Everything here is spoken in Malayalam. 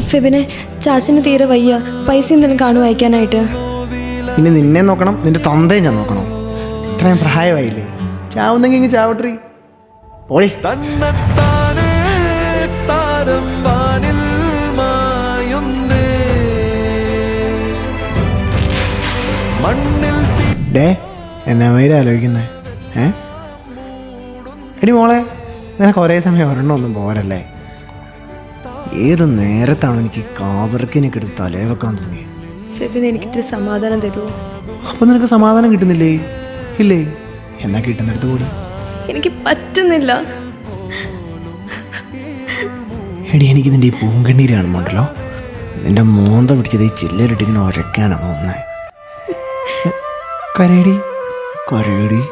ഫെബിനെ ചാച്ചന് തീരെ വയ്യ. പൈസ എന്തെങ്കിലും കാണും അയക്കാനായിട്ട്? ഇനി നിന്നെ നോക്കണം നിന്റെ തന്തയെ ഞാൻ നോക്കണം. ഇത്രയും പ്രായമായില്ലേ? ചാവുന്നെങ്കിൽ ഇങ്ങ് ചാവട്രി. പോളി ഡേ എന്നാ മയിൽ ആലോചിക്കുന്നേ? ഏ? എടി മോളെ നിനക്ക് ഒരേ സമയം ഒരെണ്ണം ഒന്നും പോരല്ലേ? ഏത് നേരത്താണ് എനിക്ക് കാവർക്കിനെ എടുത്ത് തലേ വെക്കാൻ തോന്നി ഫെബിന് എനിക്ക് ഇത്തിരി സമാധാനം തരുമോ അപ്പൊ നിനക്ക് സമാധാനം കിട്ടുന്നില്ലേ? ഇല്ലേ? എന്നാ കിട്ടുന്നിടത്ത് കൂടി. എനിക്ക് പറ്റുന്നില്ല. എടി എനിക്ക് നിന്റെ ഈ പൂങ്കണ്ണീരാണ് മോണ്ടല്ലോ. നിന്റെ മോന്ത പിടിച്ചത് ഈ ചില്ലരിട്ടിങ്ങനെ ഒരയ്ക്കാനാണ് തോന്നുന്നേ. കരയടി. കരയടി.